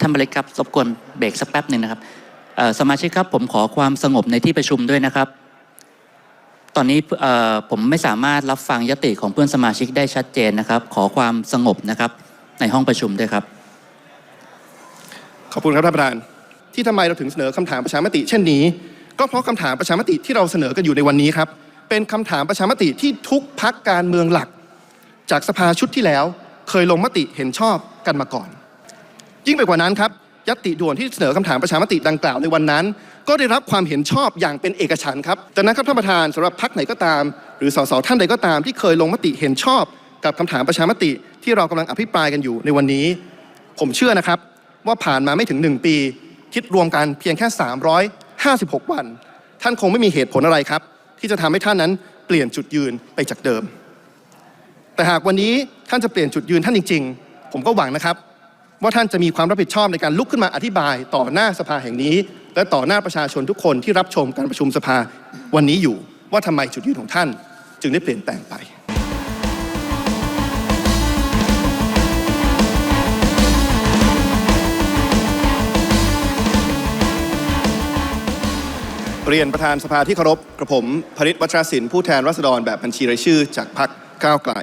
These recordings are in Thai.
ท่านบริครับรบกวนเบรกสักแป๊บหนึ่งนะครับสมาชิกครับผมขอความสงบในที่ประชุมด้วยนะครับ ตอนนี้ผมไม่สามารถรับฟังยติของเพื่อนสมาชิกได้ชัดเจนนะครับ ขอความสงบนะครับในห้องประชุมด้วยครับ ขอบคุณครับท่านประธาน ที่ทำไมเราถึงเสนอคำถามประชามติ เช่นนี้ ก็เพราะคำถามประชามติที่เราเสนอกันอยู่ในวันนี้ครับ เป็นคำถามประชามติที่ทุกพักการเมืองหลัก จากสภาชุดที่แล้ว เคยลงมติเห็นชอบกันมาก่อน ยิ่งไปกว่านั้นครับยติด่วนที่เสนอคำถามประชามติดังกล่าวในวันนั้น ก็ได้รับความเห็นชอบอย่างเป็นเอกฉันท์ครับดังนั้นครับท่านประธานสำหรับพักไหนก็ตาม หรือสสท่านใดก็ตามที่เคยลงมติเห็นชอบกับคำถามประชามติที่เรากำลังอภิปรายกันอยู่ในวันนี้ ผมเชื่อนะครับว่าผ่านมาไม่ถึง 1 ปี คิดรวมกันเพียงแค่ 356 วัน ท่านคงไม่มีเหตุผลอะไรครับ ที่จะทำให้ท่านนั้นเปลี่ยนจุดยืนไปจากเดิม แต่หากวันนี้ท่านจะเปลี่ยนจุดยืนท่านจริง ๆ ผมก็หวังนะครับ ว่าท่านจะมีความรับผิดชอบในการลุกขึ้นมาอธิบายต่อหน้าสภาแห่งนี้ และต่อหน้าประชาชนทุกคนที่รับชมการประชุมสภาวันนี้อยู่ ว่าทำไมจุดยืนของท่าน จึงได้เปลี่ยนแปลงไปเรียนประธานสภาที่เคารพกระผม พริตวัชรศิลป์ผู้แทนรัษฎรแบบบัญชีรายชื่อจากพรรคก้าวไกล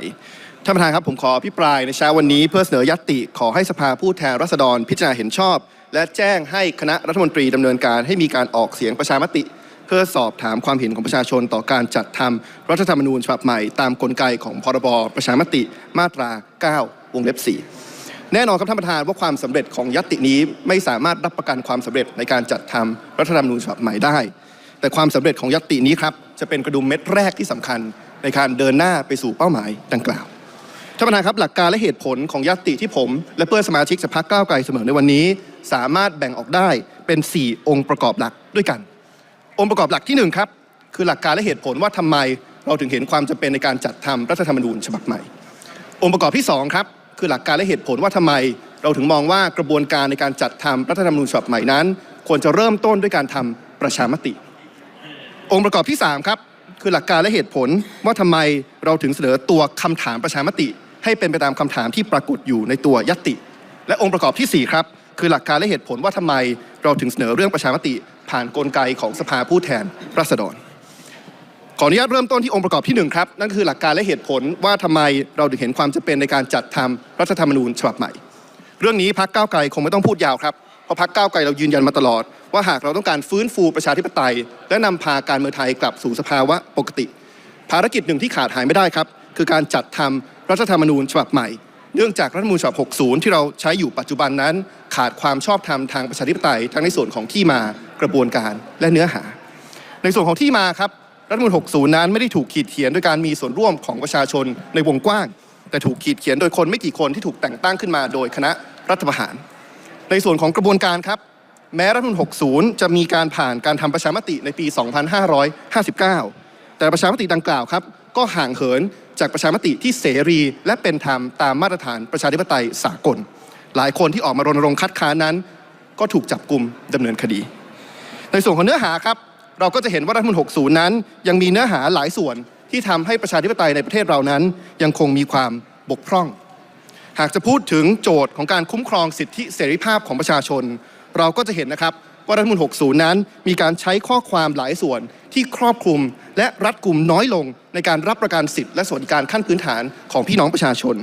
ท่านประธานครับผมขอพิปรายในเช้าวันนี้เพื่อเสนอยัตติขอให้สภาผู้แทนรัษฎรพิจารณาเห็นชอบ และแจ้งให้คณะรัฐมนตรีดำเนินการให้มีการออกเสียงประชามติ เพื่อสอบถามความเห็นของประชาชนต่อการจัดทำรัฐธรรมนูญฉบับใหม่ตามกลไกของพรบประชามติมาตรา 9 วงเล็บ 4 แน่นอนครับท่านประธานว่าความสำเร็จของยัตตินี้ไม่สามารถรับประกันความสำเร็จในการจัดทำรัฐธรรมนูญฉบับใหม่ได้ แต่ความสำเร็จของยัตตินี้ครับจะเป็นกระดุมเม็ดแรกที่สำคัญในการเดินหน้าไปสู่เป้าหมายดังกล่าว ท่านประธานครับหลักการและเหตุผลของยัตติที่ผม และเพื่อนสมาชิกจากพรรคก้าวไกลเสมอในวันนี้ สามารถแบ่งออกได้เป็น 4 องค์ประกอบหลักด้วยกัน องค์ประกอบหลักที่หนึ่งครับคือหลักการและเหตุผลว่าทำไมเราถึงเห็นความจำเป็นในการจัดทำรัฐธรรมนูญฉบับใหม่ องค์ประกอบที่สองครับคือหลักการและเหตุผลว่าทำไม เราถึงมองว่ากระบวนการในการจัดทำรัฐธรรมนูญฉบับใหม่นั้น ควรจะเริ่มต้นด้วยการทำประชามติ องค์ประกอบที่สามครับคือหลักการและเหตุผลว่าทำไมเราถึงเสนอตัวคำถามประชามติ ให้เป็นไปตามคำถามที่ปรากฏอยู่ในตัวยัตติ และองค์ประกอบที่สี่ครับ คือหลักการและเหตุผลว่าทำไมเราถึงเสนอเรื่องประชามติ ผ่านกลไกของสภาผู้แทนราษฎรขออนุญาตเริ่มต้นที่องค์ประกอบที่หนึ่งครับนั่นคือหลักการและเหตุผลว่าทำไมเราถึงเห็นความจำเป็นในการจัดทำรัฐธรรมนูญฉบับใหม่ เรื่องนี้พักก้าวไกลคงไม่ต้องพูดยาวครับเพราะพักก้าวไกลเรายืนยันมาตลอด ว่าหากเราต้องการฟื้นฟูประชาธิปไตย และนำพาการเมืองไทยกลับสู่สภาวะปกติ ภารกิจหนึ่งที่ขาดหายไม่ได้ครับ คือการจัดทำ รัฐธรรมนูญฉบับใหม่ เนื่องจากรัฐธรรมนูญฉบับ 60 ที่เราใช้อยู่ปัจจุบันนั้น ขาดความชอบธรรมทางประชาธิปไตยทั้งในส่วนของที่มากระบวนการและเนื้อหา ในส่วนของที่มาครับรัฐธรรมนูญ60 นั้นไม่ได้ถูกขีดเขียนด้วยการมีส่วนร่วมของประชาชนในวงกว้าง แต่ถูกขีดเขียนโดยคนไม่กี่คนที่ถูกแต่งตั้งขึ้นมาโดยคณะรัฐประหาร ในส่วนของกระบวนการครับแม้รัฐธรรมนูญ60 จะมีการผ่านการทำประชามติในปี 2559 แต่ประชามติดังกล่าวครับ ก็ห่างเหินจากประชามติที่เสรี และเป็นธรรมตามมาตรฐานประชาธิปไตยสากล หลายคนที่ออกมารณรงค์คัดค้านนั้น ก็ถูกจับกลุ่มดำเนินคดี ในส่วนของเนื้อหาครับ เราก็จะเห็นว่ารัฐมนูญ60 นั้น ยังมีเนื้อหาหลายส่วนที่ทำให้ประชาธิปไตยในประเทศเรานั้น ยังคงมีความบกพร่อง หากจะพูดถึงโจทย์ของการคุ้มครองสิทธิเสรีภาพของประชาชน เราก็จะเห็นนะครับ ว่ารัฐมนูญ60 นั้น มีการใช้ข้อความหลายส่วนที่ครอบคลุมและรัดกลุ่มน้อยลงในการรับประกันสิทธิและสวัสดิการขั้นพื้นฐานของพี่น้องประชาชน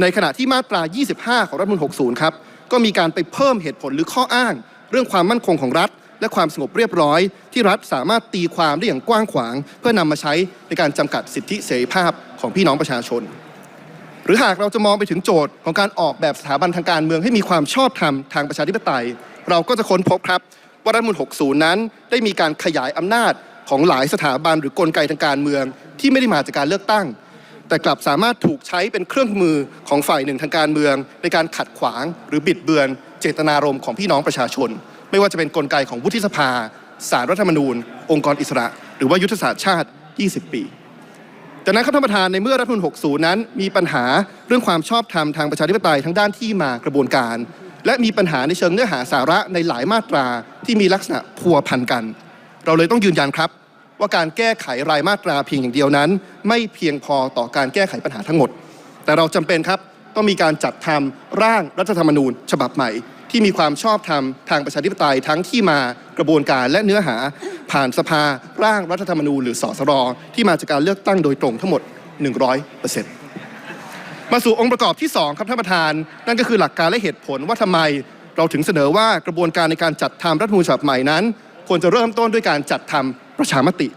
ในขณะที่มาตรา 25 ของรัฐมนูญ60 ครับ ก็มีการไปเพิ่มเหตุผลหรือข้ออ้าง เรื่องความมั่นคงของรัฐ และความสงบเรียบร้อย ที่รัฐสามารถตีความได้อย่างกว้างขวาง เพื่อนำมาใช้ในการจำกัดสิทธิเสรีภาพของพี่น้องประชาชนหรือหากเราจะมองไปถึงโจทย์ของการออกแบบสถาบันทางการเมืองให้มีความชอบธรรมทางประชาธิปไตย เราก็จะค้นพบครับว่ารัฐธรรมนูญ60 นั้น ได้มีการขยายอำนาจของหลายสถาบันหรือกลไกทางการเมือง ที่ไม่ได้มาจากการเลือกตั้ง แต่กลับสามารถถูกใช้เป็นเครื่องมือของฝ่ายหนึ่งทางการเมือง ในการขัดขวางหรือบิดเบือน เจตนารมณ์ของพี่น้องประชาชน ไม่ว่าจะเป็นกลไกของวุฒิสภาสารรัฐธรรมนูญ องค์กรอิสระ หรือว่ายุทธศาสตร์ชาติ 20 ปีจากนั้นครับท่านประธานในเมื่อรัฐธรรมนูญ60 นั้น มีปัญหาเรื่องความชอบธรรมทางประชาธิปไตยทั้งด้านที่มากระบวนการ และมีปัญหาในเชิงเนื้อหาสาระในหลายมาตราที่มีลักษณะพัวพันกัน เราเลยต้องยืนยันครับ ว่าการแก้ไขรายมาตราเพียงอย่างเดียวนั้น ไม่เพียงพอต่อการแก้ไขปัญหาทั้งหมด แต่เราจำเป็นครับต้องมีการจัดทำร่างรัฐธรรมนูญ ฉบับใหม่ ที่มีความชอบธรรมทางประชาธิปไตยทั้งที่มากระบวนการและเนื้อหาผ่านสภาร่างรัฐธรรมนูญหรือสสรที่มาจากการเลือกตั้งโดยตรงทั้งหมด 100% มาสู่องค์ประกอบที่ 2 ครับท่านประธาน นั่นก็คือหลักการและเหตุผลว่าทำไม เราถึงเสนอว่ากระบวนการในการจัดทำรัฐธรรมนูญฉบับใหม่นั้น ควรจะเริ่มต้นด้วยการจัดทำประชามติ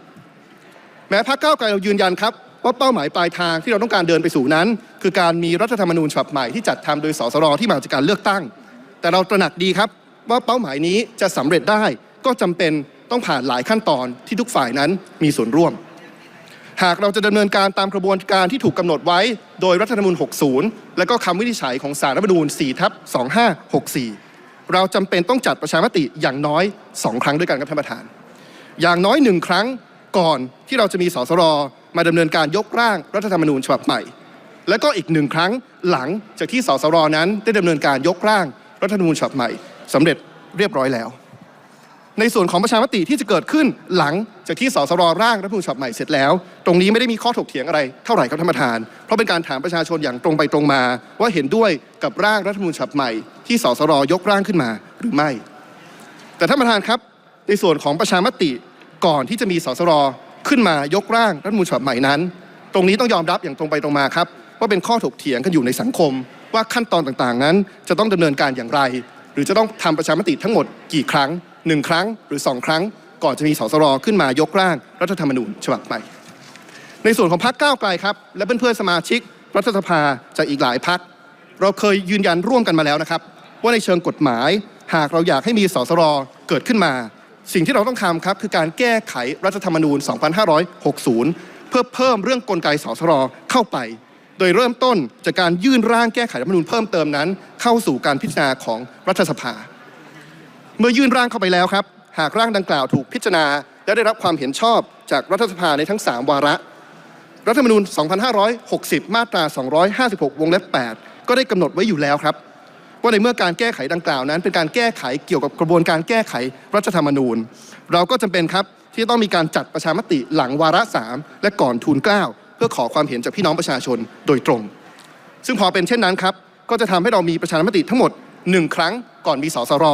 แม้พรรคก้าวไกลเรายืนยันครับว่าเป้าหมายปลายทางที่เราต้องการเดินไปสู่นั้น คือการมีรัฐธรรมนูญฉบับใหม่ที่จัดทำโดยสสรที่มาจากการเลือกตั้ง แต่เราตระหนักดีครับว่าเป้าหมายนี้จะสำเร็จได้ก็จำเป็นต้องผ่านหลายขั้นตอนที่ทุกฝ่ายนั้นมีส่วนร่วม หากเราจะดำเนินการตามกระบวนการที่ถูกกำหนดไว้ โดยรัฐธรรมนูญ 60 และก็คำวินิจฉัยของสารรัฐธรรมนูญ4ทับ2564 เราจำเป็นต้องจัดประชามติอย่างน้อย 2 ครั้งด้วยกันครับท่านประธาน อย่างน้อยหนึ่งครั้งก่อนที่เราจะมีสสรมาดำเนินการยกร่างรัฐธรรมนูญฉบับใหม่ และก็อีกหนึ่งครั้งหลังจากที่สสรนั้นได้ดำเนินการยกร่างรัฐธรรมนูญฉบับใหม่สำเร็จเรียบร้อยแล้ว ในส่วนของประชามติที่จะเกิดขึ้นหลังจากที่สสรร่างรัฐธรรมนูญฉบับใหม่เสร็จแล้ว ตรงนี้ไม่ได้มีข้อถกเถียงอะไรเท่าไหร่ครับท่านประธาน เพราะเป็นการถามประชาชนอย่างตรงไปตรงมา ว่าเห็นด้วยกับร่างรัฐธรรมนูญฉบับใหม่ที่สสรยกร่างขึ้นมาหรือไม่ แต่ท่านประธานครับ ในส่วนของประชามติก่อนที่จะมีสสรขึ้นมายกร่างรัฐธรรมนูญฉบับใหม่นั้น ตรงนี้ต้องยอมรับอย่างตรงไปตรงมาครับว่าเป็นข้อถกเถียงกันอยู่ในสังคม ว่าขั้นตอนต่างๆนั้น จะต้องดำเนินการอย่างไร หรือจะต้องทำประชามติทั้งหมดกี่ครั้ง หนึ่งครั้งหรือสองครั้ง ก่อนจะมีสสรขึ้นมายกร่างรัฐธรรมนูญฉบับใหม่ในส่วนของพรรคก้าวไกลครับ และเพื่อนๆสมาชิกรัฐสภาจากอีกหลายพรรคเราเคยยืนยันร่วมกันมาแล้วนะครับ ว่าในเชิงกฎหมาย หากเราอยากให้มีสสรเกิดขึ้นมา สิ่งที่เราต้องทำครับ คือการแก้ไขรัฐธรรมนูญ 2560 เพื่อเพิ่มเรื่องกลไกสสรเข้าไป โดยเริ่มต้นจากการยื่นร่างแก้ไขรัฐธรรมนูญเพิ่มเติมนั้น เข้าสู่การพิจารณาของรัฐสภา เมื่อยื่นร่างเข้าไปแล้วครับ หากร่างดังกล่าวถูกพิจารณา และได้รับความเห็นชอบจากรัฐสภาในทั้ง 3 วาระ รัฐธรรมนูญ 2560 มาตรา 256 วงเล็บ 8 ก็ได้กำหนดไว้อยู่แล้วครับ ว่าในเมื่อการแก้ไขดังกล่าวนั้น เป็นการแก้ไขเกี่ยวกับกระบวนการแก้ไขรัฐธรรมนูญ เราก็จำเป็นครับที่ต้องมีการจัดประชามติหลังวาระ 3 และก่อนทูลเกล้าเพื่อขอความเห็นจากพี่น้องประชาชนโดยตรง ซึ่งพอเป็นเช่นนั้นครับก็จะทำให้เรามีประชามติทั้งหมด 1 ครั้งก่อนมีสสร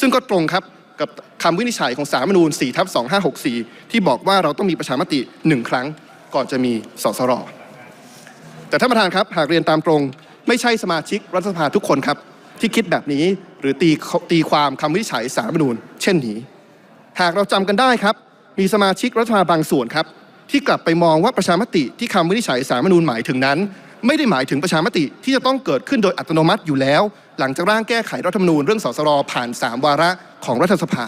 ซึ่งก็ตรงครับกับคำวินิจฉัยของสารมนูญ4ทับ2564 ที่บอกว่าเราต้องมีประชามติ1ครั้งก่อนจะมีสสรแต่ท่านประธานครับหากเรียนตามตรง ไม่ใช่สมาชิกรัฐสภาทุกคนครับ ที่คิดแบบนี้หรือตีตีความคำวินิจฉัยสารรัฐธรรมนูญเช่นนี้ หากเราจำกันได้ครับ มีสมาชิกรัฐสภาบางส่วนครับที่กลับไปมองว่าประชามติที่คำวินิจฉัยสารรัฐธรรมนูญหมายถึงนั้น ไม่ได้หมายถึงประชามติที่จะต้องเกิดขึ้นโดยอัตโนมัติอยู่แล้ว หลังจากร่างแก้ไขรัฐธรรมนูญเรื่องสสรผ่าน 3 วาระของรัฐสภา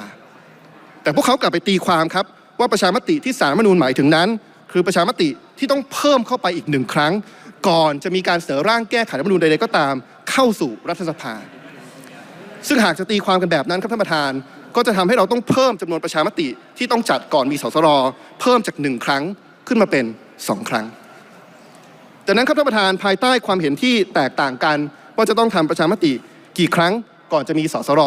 แต่พวกเขากลับไปตีความครับว่าประชามติที่สารรัฐธรรมนูญหมายถึงนั้น คือประชามติที่ต้องเพิ่มเข้าไปอีกหนึ่งครั้ง ก่อนจะมีการเสนอร่างแก้ไขรัฐธรรมนูญใดๆก็ตาม เข้าสู่รัฐสภา ซึ่งหากจะตีความกันแบบนั้นครับท่านประธาน ก็จะทำให้เราต้องเพิ่มจำนวนประชามติที่ต้องจัดก่อนมีสสรเพิ่มจากหนึ่งครั้งขึ้นมาเป็นสองครั้งจากนั้นครับท่านประธานภายใต้ความเห็นที่แตกต่างกัน ว่าจะต้องทำประชามติกี่ครั้งก่อนจะมีสสร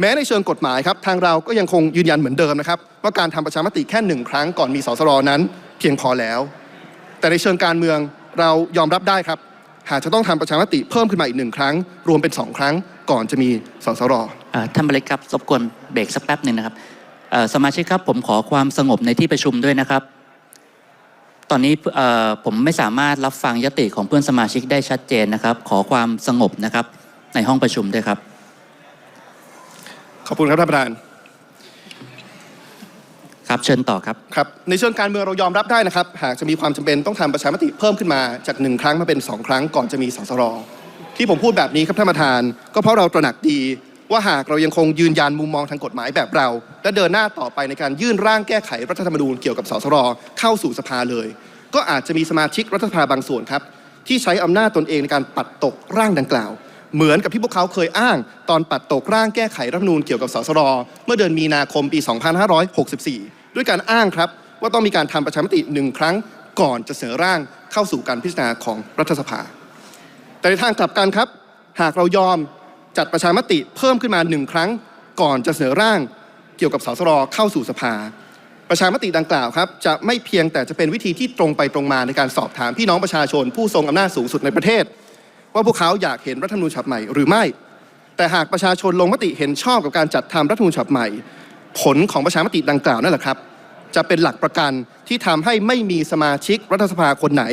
แม้ในเชิงกฎหมายครับทางเราก็ยังคงยืนยันเหมือนเดิมนะครับว่าการทำประชามติแค่หนึ่งครั้งก่อนมีสสรนั้น เพียงพอแล้ว แต่ในเชิงการเมืองเรายอมรับได้ครับ หากจะต้องทำประชามติเพิ่มขึ้นมาอีกหนึ่งครั้ง รวมเป็นสองครั้งก่อนจะมีสสรท่านบริครับรบกวนเบรกสักแป๊บหนึ่งนะครับสมาชิกครับผมขอความสงบในที่ประชุมด้วยนะครับ ตอนนี้เอ่อผมไม่สามารถรับฟังยติของเพื่อนสมาชิกได้ชัดเจนนะครับ ขอความสงบนะครับ ในห้องประชุมด้วยครับ ขอบคุณครับท่านประธานครับเชิญต่อครับครับในเชิงการเมืองเรายอมรับได้นะครับ หากจะมีความจำเป็นต้องทำประชามติเพิ่มขึ้นมาจากหนึ่งครั้งมาเป็นสองครั้งก่อนจะมีสสรที่ผมพูดแบบนี้ครับท่านประธาน ก็เพราะเราตระหนักดี ว่าหากเรายังคงยืนยันมุมมองทางกฎหมายแบบเรา และเดินหน้าต่อไปในการยื่นร่างแก้ไขรัฐธรรมนูญเกี่ยวกับสสรเข้าสู่สภาเลย ก็อาจจะมีสมาชิกรัฐสภาบางส่วนครับ ที่ใช้อำนาจตนเองในการปัดตกร่างดังกล่าว เหมือนกับที่พวกเขาเคยอ้าง ตอนปัดตกร่างแก้ไขรัฐธรรมนูญเกี่ยวกับสสรเมื่อเดือนมีนาคมปี 2564 ด้วยการอ้างครับ ว่าต้องมีการทำประชามติหนึ่งครั้ง ก่อนจะเสนอร่างเข้าสู่การพิจารณาของรัฐสภา แต่ในทางกลับกันครับ หากเรายอม จัดประชามติเพิ่มขึ้นมาหนึ่งครั้ง ก่อนจะเสนอร่างเกี่ยวกับสสรเข้าสู่สภา ประชามติดังกล่าวครับจะไม่เพียงแต่จะเป็นวิธีที่ตรงไปตรงมาในการสอบถามพี่น้องประชาชน ผู้ทรงอำนาจสูงสุดในประเทศ ว่าพวกเขาอยากเห็นรัฐธรรมนูญฉบับใหม่หรือไม่ แต่หากประชาชนลงมติเห็นชอบกับการจัดทำรัฐธรรมนูญฉบับใหม่ ผลของประชามติดังกล่าวนั่นแหละครับ จะเป็นหลักประกันที่ทำให้ไม่มีสมาชิกรัฐสภาคนไหน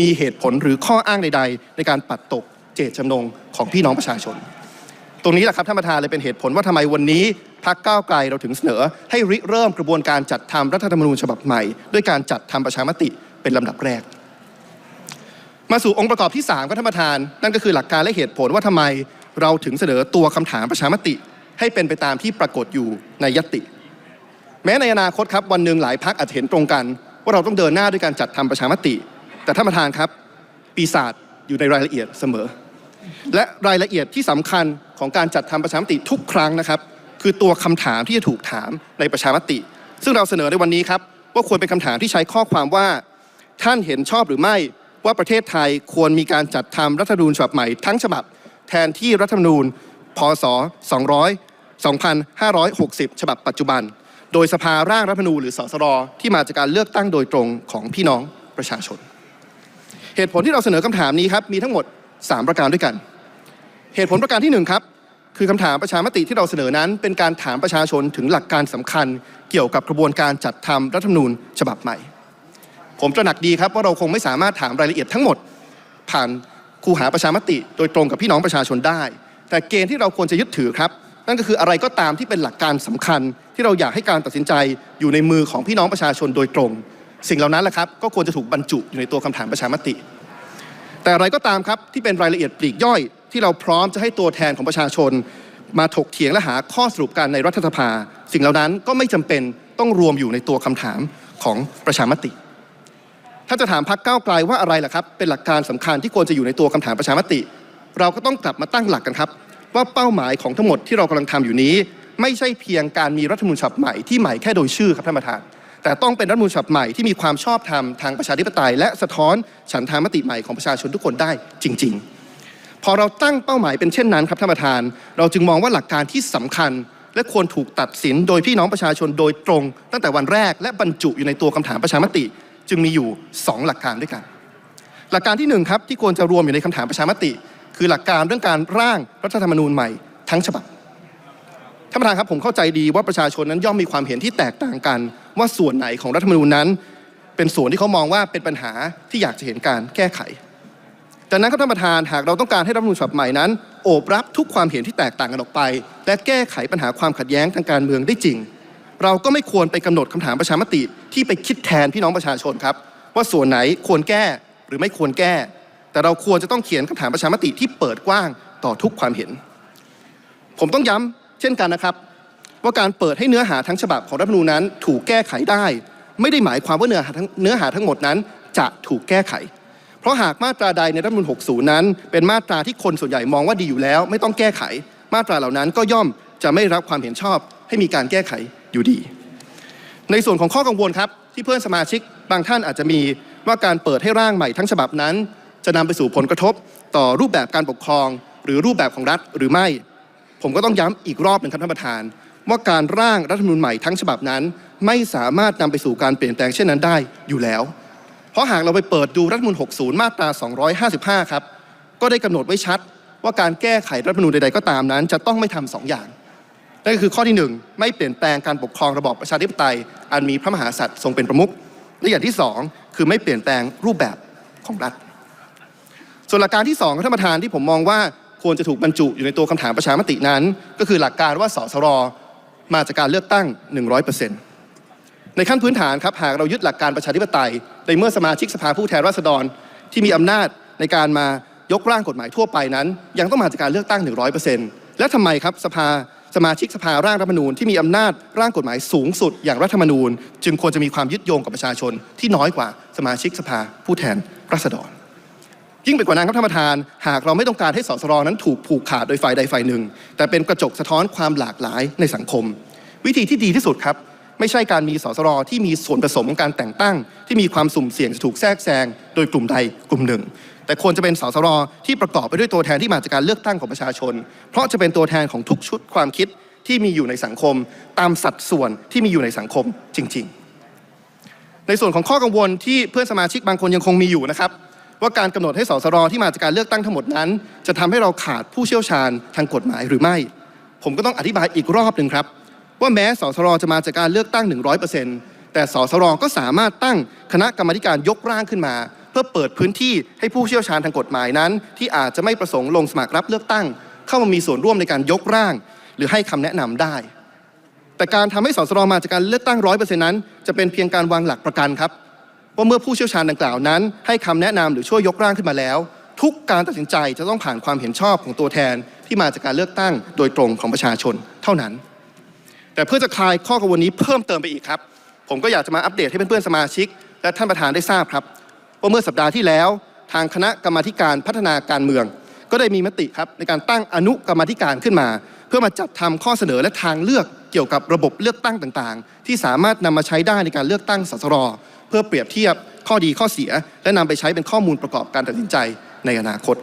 มีเหตุผลหรือข้ออ้างใด ๆ ในการปัดตกเจตจำนงของพี่น้องประชาชน ตรงนี้แหละครับท่านประธานเลยเป็นเหตุผลว่าทำไมวันนี้พรรคก้าวไกลเราถึงเสนอ ให้ริเริ่มกระบวนการจัดทำรัฐธรรมนูญฉบับใหม่ ด้วยการจัดทำประชามติเป็นลำดับแรก มาสู่องค์ประกอบที่3ครับท่านประธาน นั่นก็คือหลักการและเหตุผลว่าทำไมเราถึงเสนอตัวคำถามประชามติ ให้เป็นไปตามที่ปรากฏอยู่ในยติ แม้ในอนาคตครับวันหนึ่งหลายพักอาจเห็นตรงกัน ว่าเราต้องเดินหน้าด้วยการจัดทำประชามติ แต่ท่านประธานครับ ปีศาจอยู่ในรายละเอียดเสมอ และรายละเอียดที่สำคัญ ของการจัดทำประชามติทุกครั้งนะครับ คือตัวคำถามที่จะถูกถามในประชามติ ซึ่งเราเสนอในวันนี้ครับว่าควรเป็นคำถามที่ใช้ข้อความว่า ท่านเห็นชอบหรือไม่ว่าประเทศไทยควรมีการจัดทำรัฐธรรมนูญฉบับใหม่ทั้งฉบับ แทนที่รัฐธรรมนูญพศ 200 2560 ฉบับปัจจุบัน โดยสภาร่างรัฐธรรมนูญหรือสสรที่มาจากการเลือกตั้งโดยตรงของพี่น้องประชาชน เหตุผลที่เราเสนอคำถามนี้ครับมีทั้งหมด 3 ประการด้วยกัน เหตุผลประการที่หนึ่งครับ คือคำถามประชามติที่เราเสนอนั้น เป็นการถามประชาชนถึงหลักการสำคัญ เกี่ยวกับกระบวนการจัดทำรัฐธรรมนูญฉบับใหม่ ผมตระหนักดีครับว่าเราคงไม่สามารถถามรายละเอียดทั้งหมด ผ่านคูหาประชามติโดยตรงกับพี่น้องประชาชนได้ แต่เกณฑ์ที่เราควรจะยึดถือครับ นั่นก็คืออะไรก็ตามที่เป็นหลักการสำคัญ ที่เราอยากให้การตัดสินใจอยู่ในมือของพี่น้องประชาชนโดยตรง สิ่งเหล่านั้นแหละครับก็ควรจะถูกบรรจุอยู่ในตัวคำถามประชามติ แต่อะไรก็ตามครับที่เป็นรายละเอียดปลีกย่อย ที่เราพร้อมจะให้ตัวแทนของประชาชน มาถกเถียงและหาข้อสรุปกันในรัฐสภา สิ่งเหล่านั้นก็ไม่จำเป็นต้องรวมอยู่ในตัวคำถามของประชามติถ้าจะถามพักเก้าไกลว่าอะไรล่ะครับ เป็นหลักการสำคัญที่ควรจะอยู่ในตัวคำถามประชามติ เราก็ต้องกลับมาตั้งหลักกันครับ ว่าเป้าหมายของทั้งหมดที่เรากำลังทำอยู่นี้ ไม่ใช่เพียงการมีรัฐธรรมนูญฉบับใหม่ที่ใหม่แค่โดยชื่อครับท่านประธานแต่ต้องเป็นรัฐธรรมนูญฉบับใหม่ที่มีความชอบธรรมทางประชาธิปไตย และสะท้อนฉันทามติใหม่ของประชาชนทุกคนได้จริง ๆ พอเราตั้งเป้าหมายเป็นเช่นนั้นครับท่านประธาน เราจึงมองว่าหลักการที่สำคัญ และควรถูกตัดสินโดยพี่น้องประชาชนโดยตรง ตั้งแต่วันแรกและบรรจุอยู่ในตัวคำถามประชามติ จึงมีอยู่ 2 หลักการด้วยกัน หลักการที่หนึ่งครับที่ควรจะรวมอยู่ในคำถามประชามติ คือหลักการเรื่องการร่างรัฐธรรมนูญใหม่ทั้งฉบับท่านประธานครับผมเข้าใจดีว่าประชาชนนั้นย่อมมีความเห็นที่แตกต่างกัน ว่าส่วนไหนของรัฐธรรมนูญนั้น เป็นส่วนที่เขามองว่าเป็นปัญหาที่อยากจะเห็นการแก้ไข จากนั้นครับท่านประธานหากเราต้องการให้รัฐมนูญฉบับใหม่นั้น โอบรับทุกความเห็นที่แตกต่างกันออกไป และแก้ไขปัญหาความขัดแย้งทางการเมืองได้จริง เราก็ไม่ควรไปกำหนดคำถามประชามติที่ไปคิดแทนพี่น้องประชาชนครับ ว่าส่วนไหนควรแก้หรือไม่ควรแก้ แต่เราควรจะต้องเขียนคำถามประชามติที่เปิดกว้างต่อทุกความเห็น ผมต้องย้ำเช่นกันนะครับ ว่าการเปิดให้เนื้อหาทั้งฉบับของรัฐมนูญนั้น ถูกแก้ไขได้ ไม่ได้หมายความว่าเนื้อหาทั้งเนื้อหาทั้งหมดนั้น จะถูกแก้ไข เพราะหากมาตราใดในรัฐมนูญ60 นั้น เป็นมาตราที่คนส่วนใหญ่มองว่าดีอยู่แล้ว ไม่ต้องแก้ไข มาตราเหล่านั้นก็ย่อมจะไม่รับความเห็นชอบ ให้มีการแก้ไขอยู่ดี ในส่วนของข้อกังวลครับ ที่เพื่อนสมาชิกบางท่านอาจจะมีว่าการเปิดให้ร่างใหม่ทั้งฉบับนั้น จะนำไปสู่ผลกระทบ ต่อรูปแบบการปกครอง หรือรูปแบบของรัฐหรือไม่ ผมก็ต้องย้ำอีกรอบหนึ่งครับท่านประธาน ว่าการร่างรัฐธรรมนูญใหม่ทั้งฉบับนั้น ไม่สามารถนำไปสู่การเปลี่ยนแปลงเช่นนั้นได้อยู่แล้ว เพราะหากเราไปเปิดดูรัฐมนูญ60 มาตรา 255 ครับ ก็ได้กำหนดไว้ชัด ว่าการแก้ไขรัฐมนูญใดๆก็ตามนั้น จะต้องไม่ทำสองอย่าง นั่นก็คือข้อที่ 1 ไม่เปลี่ยนแปลงการปกครองระบอบประชาธิปไตย อันมีพระมหากษัตริย์ทรงเป็นประมุข และอย่างที่ 2 คือไม่เปลี่ยนแปลงรูปแบบของรัฐ ส่วนหลักการที่2ท่านประธานที่ผมมองว่าควรจะถูกบรรจุอยู่ในตัวคำถามประชามตินั้น ก็คือหลักการว่าสสรมาจากการเลือกตั้ง 100% ในขั้นพื้นฐานครับหากเรายึดหลักการประชาธิปไตย ในเมื่อสมาชิกสภาผู้แทนราษฎร ที่มีอำนาจในการมายกร่างกฎหมายทั่วไปนั้น ยังต้องมาจากการเลือกตั้ง 100%และทำไมครับสภาสมาชิกสภาร่างรัฐมนูญที่มีอำนาจร่างกฎหมายสูงสุดอย่างรัฐธรรมนูญ จึงควรจะมีความยึดโยงกับประชาชนที่น้อยกว่าสมาชิกสภาผู้แทนราษฎร ยิ่งไปกว่านั้นครับท่านประธาน หากเราไม่ต้องการให้สสรนั้นถูกผูกขาดโดยฝ่ายใดฝ่ายหนึ่ง แต่เป็นกระจกสะท้อนความหลากหลายในสังคม วิธีที่ดีที่สุดครับ ไม่ใช่การมีสสรที่มีส่วนผสมของการแต่งตั้ง ที่มีความสุ่มเสี่ยงจะถูกแทรกแซงโดยกลุ่มใดกลุ่มหนึ่ง แต่ควรจะเป็นสสรที่ประกอบไปด้วยตัวแทนที่มาจากการเลือกตั้งของประชาชน เพราะจะเป็นตัวแทนของทุกชุดความคิดที่มีอยู่ในสังคม ตามสัดส่วนที่มีอยู่ในสังคมจริง ๆ ในส่วนของข้อกังวลที่เพื่อนสมาชิกบางคนยังคงมีอยู่นะครับว่าการกำหนดให้สสรที่มาจากการเลือกตั้งทั้งหมดนั้น จะทำให้เราขาดผู้เชี่ยวชาญทางกฎหมายหรือไม่ ผมก็ต้องอธิบายอีกรอบหนึ่งครับ ว่าแม้สสรจะมาจากการเลือกตั้ง 100%แต่สสรก็สามารถตั้งคณะกรรมการยกร่างขึ้นมา เพื่อเปิดพื้นที่ให้ผู้เชี่ยวชาญทางกฎหมายนั้น ที่อาจจะไม่ประสงค์ลงสมัครรับเลือกตั้ง เข้ามามีส่วนร่วมในการยกร่าง หรือให้คำแนะนำได้ แต่การทำให้สสรมาจากการเลือกตั้งร้อยเปอร์เซ็นต์นั้น จะเป็นเพียงการวางหลักประกันครับว่าเมื่อผู้เชี่ยวชาญดังกล่าวนั้น ให้คำแนะนำหรือช่วยยกร่างขึ้นมาแล้ว ทุกการตัดสินใจจะต้องผ่านความเห็นชอบของตัวแทนที่มาจากการเลือกตั้งโดยตรงของประชาชนเท่านั้น แต่เพื่อจะคลายข้อกังวลนี้เพิ่มเติมไปอีกครับ ผมก็อยากจะมาอัปเดตให้เพื่อนๆสมาชิก และท่านประธานได้ทราบครับว่าเมื่อสัปดาห์ที่แล้ว ทางคณะกรรมาการพัฒนาการเมือง ก็ได้มีมติครับในการตั้งอนุกรรมาธิการขึ้นมา เพื่อมาจัดทำข้อเสนอและทางเลือกเกี่ยวกับระบบเลือกตั้งต่างๆ ที่สามารถนำมาใช้ได้ในการเลือกตั้งสสรเพื่อเปรียบเทียบข้อดีข้อเสีย และนำไปใช้เป็นข้อมูลประกอบการตัดสินใจในอนาคต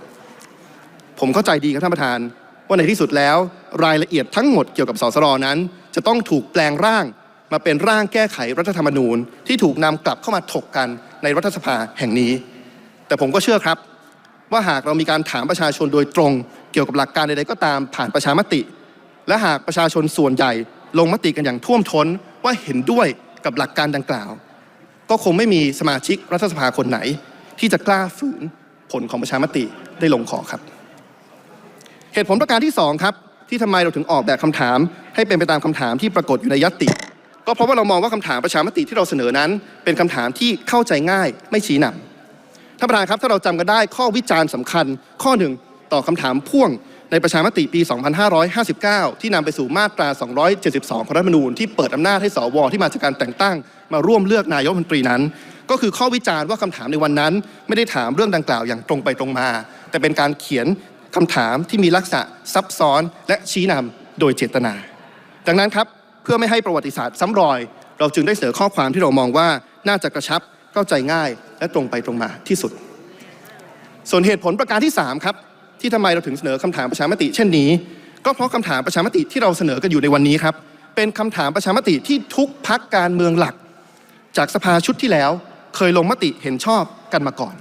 ผมเข้าใจดีครับท่านประธานว่าในที่สุดแล้ว รายละเอียดทั้งหมดเกี่ยวกับสสรนั้น จะต้องถูกแปลงร่างมาเป็นร่างแก้ไขรัฐธรรมนูญ ที่ถูกนำกลับเข้ามาถกกันในรัฐสภาแห่งนี้ แต่ผมก็เชื่อครับ ว่าหากเรามีการถามประชาชนโดยตรงเกี่ยวกับหลักการใดๆก็ตามผ่านประชามติ และหากประชาชนส่วนใหญ่ลงมติกันอย่างท่วมท้นว่าเห็นด้วยกับหลักการดังกล่าว ก็คงไม่มีสมาชิกรัฐสภาคนไหน ที่จะกล้าฝืนผลของประชามติได้ลงคอครับ เหตุผลประการที่สองครับ ที่ทำไมเราถึงออกแบบคำถาม ให้เป็นไปตามคำถามที่ปรากฏอยู่ในยตติ ก็เพราะว่าเรามองว่าคำถามประชามติที่เราเสนอนั้น เป็นคำถามที่เข้าใจง่ายไม่ชี้นำท่านประธานครับถ้าเราจำกันได้ข้อวิจารณ์สำคัญ ข้อหนึ่งต่อคำถามพ่วงในประชามติปี 2559 ที่นำไปสู่มาตรา 272 ของรัฐธรรมนูญที่เปิดอำนาจให้สวที่มาจากการแต่งตั้ง มาร่วมเลือกนายกรัฐมนตรีนั้น ก็คือข้อวิจารณ์ว่าคำถามในวันนั้น ไม่ได้ถามเรื่องดังกล่าวอย่างตรงไปตรงมา แต่เป็นการเขียน คำถามที่มีลักษณะซับซ้อนและชี้นำโดยเจตนา ดังนั้นครับเพื่อไม่ให้ประวัติศาสตร์ซ้ำรอย เราจึงได้เสนอข้อความที่เรามองว่าน่าจะกระชับเข้าใจง่าย และตรงไปตรงมาที่สุด ส่วนเหตุผลประการที่ 3 ครับ ที่ทำไมเราถึงเสนอคำถามประชามติ เช่นนี้ ก็เพราะคำถามประชามติที่เราเสนอกันอยู่ในวันนี้ครับเป็นคำถามประชามติที่ทุกพักการเมืองหลัก จากสภาชุดที่แล้วเคยลงมติเห็นชอบกันมาก่อน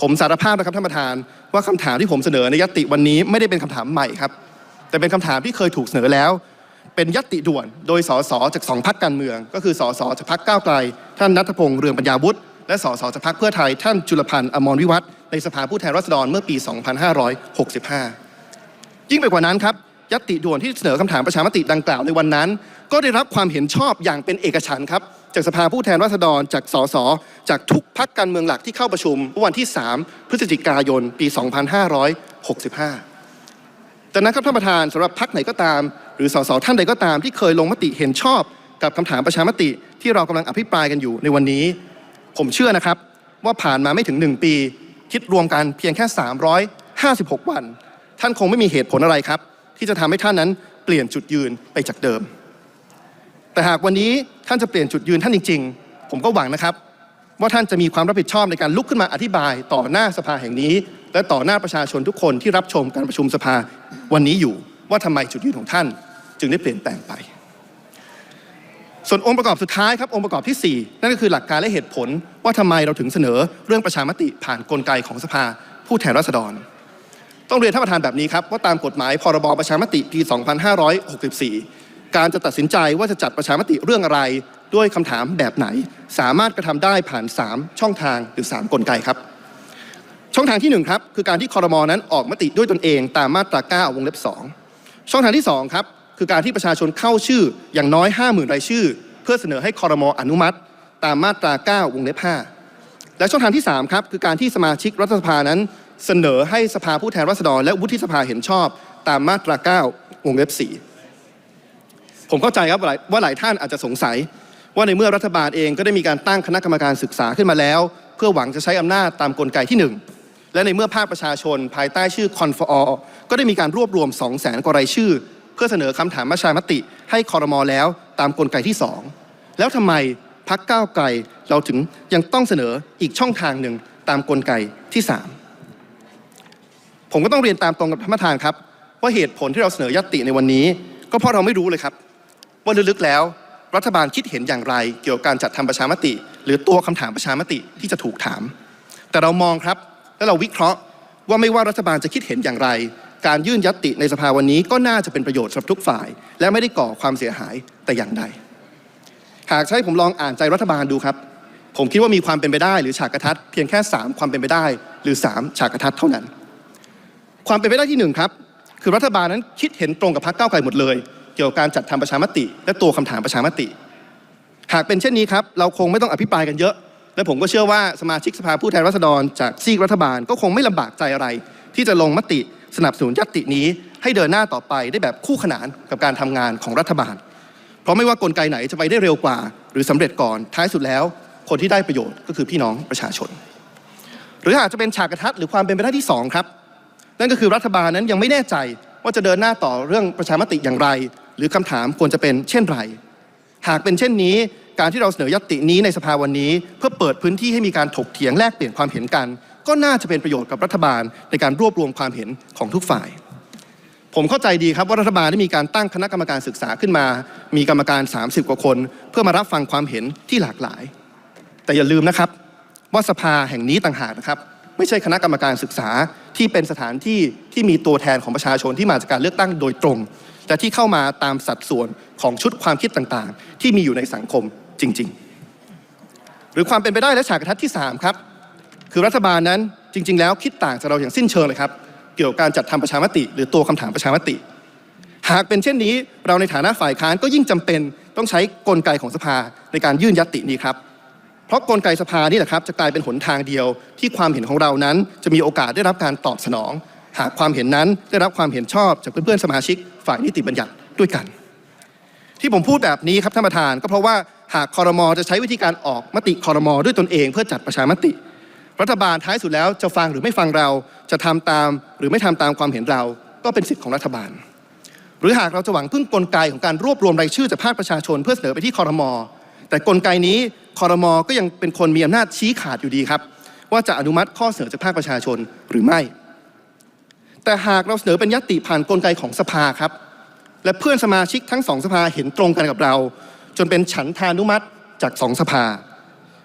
ผมสารภาพนะครับท่านประธานว่าคำถามที่ผมเสนอในยติวันนี้ไม่ได้เป็นคำถามใหม่ครับ แต่เป็นคำถามที่เคยถูกเสนอแล้ว เป็นยติด่วนโดยสสจากสองพักการเมือง ก็คือสสจากพักก้าวไกล ท่านนัทพงษ์เรืองปัญญาวุฒิและสสจากพักเพื่อไทยท่านจุลพันธ์อมรวิวัฒน์ในสภาผู้แทนราษฎรเมื่อปี 2565 ยิ่งไปกว่านั้นครับยติด่วนที่เสนอคำถามประชามติดังกล่าวในวันนั้น ก็ได้รับความเห็นชอบอย่างเป็นเอกฉันท์ครับ จากสภาผู้แทนราษฎรจากสสจากทุกพักการเมืองหลักที่เข้าประชุมเมื่อวันที่ 3 พฤศจิกายน ปี 2565จากนั้นครับท่านประธานสำหรับพักไหนก็ตาม หรือสสท่านใดก็ตามที่เคยลงมติเห็นชอบกับคำถามประชามติที่เรากำลังอภิปรายกันอยู่ในวันนี้ ผมเชื่อนะครับว่าผ่านมาไม่ถึง 1 ปี คิดรวมกันเพียงแค่ 356 วัน ท่านคงไม่มีเหตุผลอะไรครับ ที่จะทำให้ท่านนั้นเปลี่ยนจุดยืนไปจากเดิม แต่หากวันนี้ท่านจะเปลี่ยนจุดยืนท่านจริง ๆ ผมก็หวังนะครับ ว่าท่านจะมีความรับผิดชอบในการลุกขึ้นมาอธิบายต่อหน้าสภาแห่งนี้ และต่อหน้าประชาชนทุกคนที่รับชมการประชุมสภาวันนี้อยู่ ว่าทำไมจุดยืนของท่าน จึงได้เปลี่ยนแปลงไป ส่วนองค์ประกอบสุดท้ายครับองค์ประกอบที่ 4 นั่นก็คือหลักการและเหตุผล ว่าทำไมเราถึงเสนอเรื่องประชามติผ่านกลไกของสภา ผู้แทนราษฎร ต้องเรียนท่านประธานแบบนี้ครับว่าตามกฎหมายพรบประชามติปี 2564 การจะตัดสินใจว่าจะจัดประชามติเรื่องอะไร ด้วยคำถามแบบไหน สามารถกระทำได้ผ่าน 3 ช่องทางหรือ 3 กลไกครับ ช่องทางที่1ครับคือการที่คอรมอนั้นออกมติด้วยตนเอง ตามมาตรา9วงเล็บ 2 ช่องทางที่2ครับคือการที่ประชาชนเข้าชื่ออย่างน้อย 50,000 รายชื่อ เพื่อเสนอให้คอรมออนุมัติ ตามมาตรา 9 วงเล็บ 5 และช่องทางที่3ครับคือการที่สมาชิกรัฐสภานั้นเสนอให้สภาผู้แทนราษฎรและวุฒิสภาเห็นชอบ ตามมาตรา 9 วงเล็บ 4 ผมเข้าใจครับว่าหลายท่านอาจจะสงสัย ว่าในเมื่อรัฐบาลเองก็ได้มีการตั้งคณะกรรมการศึกษาขึ้นมาแล้ว เพื่อหวังจะใช้อำนาจตามกลไกที่ 1 และในเมื่อภาคประชาชนภายใต้ชื่อคอนฟอก็ได้มีการรวบรวม 2 0 0แสนกว่ารายชื่อ เพื่อเสนอคำถามประชามติ ให้คอรมอแล้วตามกลไกที่ 2 แล้วทำไมพักก้าวไกลเราถึงยังต้องเสนออีกช่องทางหนึ่งตามกลไกที่ 3 ผมก็ต้องเรียนตามตรงกับท่านประธานครับ ว่าเหตุผลที่เราเสนอยัตติในวันนี้ ก็เพราะเราไม่รู้เลยครับ ว่าลึกๆแล้ว รัฐบาลคิดเห็นอย่างไร เกี่ยวกับการจัดทำประชามติ หรือตัวคำถามประชามติที่จะถูกถาม แต่เรามองครับและเราวิเคราะห์ว่าไม่ว่ารัฐบาลจะคิดเห็นอย่างไร การยื่นยัตติในสภาวันนี้ก็น่าจะเป็นประโยชน์สำหรับทุกฝ่าย และไม่ได้ก่อความเสียหายแต่อย่างใดหากให้ผมลองอ่านใจรัฐบาลดูครับ ผมคิดว่ามีความเป็นไปได้ หรือฉากกระทัดเพียงแค่ 3 ความเป็นไปได้ หรือ 3 ฉากกระทัดเท่านั้น ความเป็นไปได้ที่หนึ่งครับคือรัฐบาลนั้นคิดเห็นตรงกับพรรคก้าวไกลหมดเลย เกี่ยวกับการจัดทำประชามติ และตัวคำถามประชามติ หากเป็นเช่นนี้ครับเราคงไม่ต้องอภิปรายกันเยอะ และผมก็เชื่อว่าสมาชิกสภาผู้แทนราษฎร จากซีกรัฐบาลก็คงไม่ลำบากใจอะไร ที่จะลงมติสนับสนุนยัตตินี้ ให้เดินหน้าต่อไปได้แบบคู่ขนานกับการทำงานของรัฐบาล เพราะไม่ว่ากลไกไหนจะไปได้เร็วกว่า หรือสำเร็จก่อนท้ายสุดแล้ว คนที่ได้ประโยชน์ก็คือพี่น้องประชาชน หรืออาจจะเป็นฉากกระทัดหรือความเป็นไปได้ที่สองครับนั่นก็คือรัฐบาลนั้นยังไม่แน่ใจว่าจะเดินหน้าต่อเรื่องประชามติอย่างไร หรือคำถามควรจะเป็นเช่นไร หากเป็นเช่นนี้ การที่เราเสนอยตตินี้ในสภาวันนี้ เพื่อเปิดพื้นที่ให้มีการถกเถียงแลกเปลี่ยนความเห็นกัน ก็น่าจะเป็นประโยชน์กับรัฐบาลในการรวบรวมความเห็นของทุกฝ่าย ผมเข้าใจดีครับว่ารัฐบาลได้มีการตั้งคณะกรรมการศึกษาขึ้นมา มีกรรมการ 30 กว่าคน เพื่อมารับฟังความเห็นที่หลากหลาย แต่อย่าลืมนะครับว่าสภาแห่งนี้ต่างหากนะครับ ไม่ใช่คณะกรรมการศึกษาที่เป็นสถานที่ที่มีตัวแทนของประชาชนที่มาจากการเลือกตั้งโดยตรง แต่ที่เข้ามาตามสัดส่วนของชุดความคิดต่างๆ ที่มีอยู่ในสังคมจริง ๆ หรือความเป็นไปได้และฉากกระทัดที่ 3 ครับ คือรัฐบาลนั้นจริง ๆ แล้วคิดต่างจากเราอย่างสิ้นเชิงเลยครับเกี่ยวกับการจัดทำประชามติ หรือตัวคำถามประชามติ หากเป็นเช่นนี้เราในฐานะฝ่ายค้านก็ยิ่งจำเป็นต้องใช้กลไกของสภาในการยื่นยัตตินี้ครับ เพราะกลไกสภานี่แหละครับจะกลายเป็นหนทางเดียว ที่ความเห็นของเรานั้น จะมีโอกาสได้รับการตอบสนอง หากความเห็นนั้นได้รับความเห็นชอบจากเพื่อนๆสมาชิก ฝ่ายนิติบัญญัติด้วยกัน ที่ผมพูดแบบนี้ครับท่านประธาน ก็เพราะว่าหากคอรมอจะใช้วิธีการออกมติคอรมอด้วยตนเอง เพื่อจัดประชามติ รัฐบาลท้ายสุดแล้วจะฟังหรือไม่ฟังเราจะทำตาม หรือไม่ทำตามความเห็นเราก็เป็นสิทธิ์ของรัฐบาล หรือหากเราจะหวังพึ่งกลไกของการรวบรวมรายชื่อจากภาคประชาชน เพื่อเสนอไปที่คอรมอ แต่กลไกนี้คอรมอก็ยังเป็นคนมีอำนาจชี้ขาดอยู่ดีครับ ว่าจะอนุมัติข้อเสนอจากภาคประชาชนหรือไม่ แต่หากเราเสนอเป็นยติผ่านกลไกของสภาครับ และเพื่อนสมาชิกทั้งสองสภาเห็นตรงกันกับเรา จนเป็นฉันทานุมัติจากสองสภา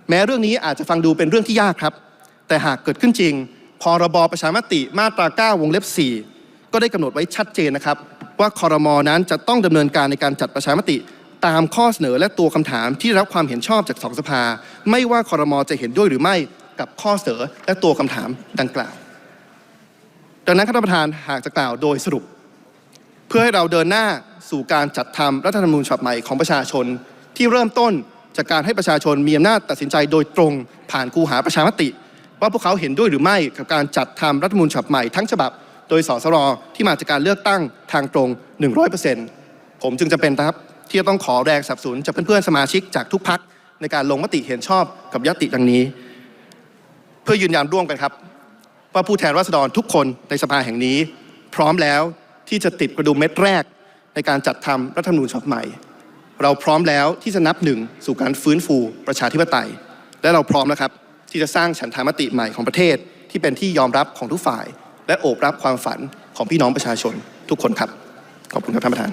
แม้เรื่องนี้อาจจะฟังดูเป็นเรื่องที่ยากครับ แต่หากเกิดขึ้นจริงพรบประชามติมาตรา 9 วงเล็บ 4 ก็ได้กำหนดไว้ชัดเจนนะครับ ว่าคอรมอนั้นจะต้องดำเนินการในการจัดประชามติ ตามข้อเสนอและตัวคำถามที่รับความเห็นชอบจากสองสภา ไม่ว่าคอรมอจะเห็นด้วยหรือไม่กับข้อเสนอและตัวคำถามดังกล่าว ดังนั้นครับท่านประธานหากจะกล่าวโดยสรุป เพื่อให้เราเดินหน้าสู่การจัดทำรัฐธรรมนูญฉบับใหม่ของประชาชนที่เริ่มต้นจากการให้ประชาชนมีอำนาจตัดสินใจโดยตรงผ่านคูหาประชามติ ว่าพวกเขาเห็นด้วยหรือไม่กับการจัดทำรัฐธรรมนูญฉบับใหม่ทั้งฉบับ โดยสสรที่มาจากการเลือกตั้งทางตรง 100%ผมจึงจะเป็นครับ ที่จะต้องขอแรงสนับสนุนจากเพื่อนๆสมาชิกจากทุกพักในการลงมติเห็นชอบกับยติดังนี้ เพื่อยืนยันร่วมกันครับ ว่าผู้แทนราษฎรทุกคนในสภาแห่งนี้ พร้อมแล้วที่จะติดกระดุมเม็ดแรก ในการจัดทำรัฐธรรมนูญฉบับใหม่ เราพร้อมแล้วที่จะนับหนึ่งสู่การฟื้นฟูประชาธิปไตย และเราพร้อมแล้วครับที่จะสร้างฉันทามติใหม่ของประเทศที่เป็นที่ยอมรับของทุกฝ่าย และโอบรับความฝันของพี่น้องประชาชนทุกคนครับ ขอบคุณครับท่านประธาน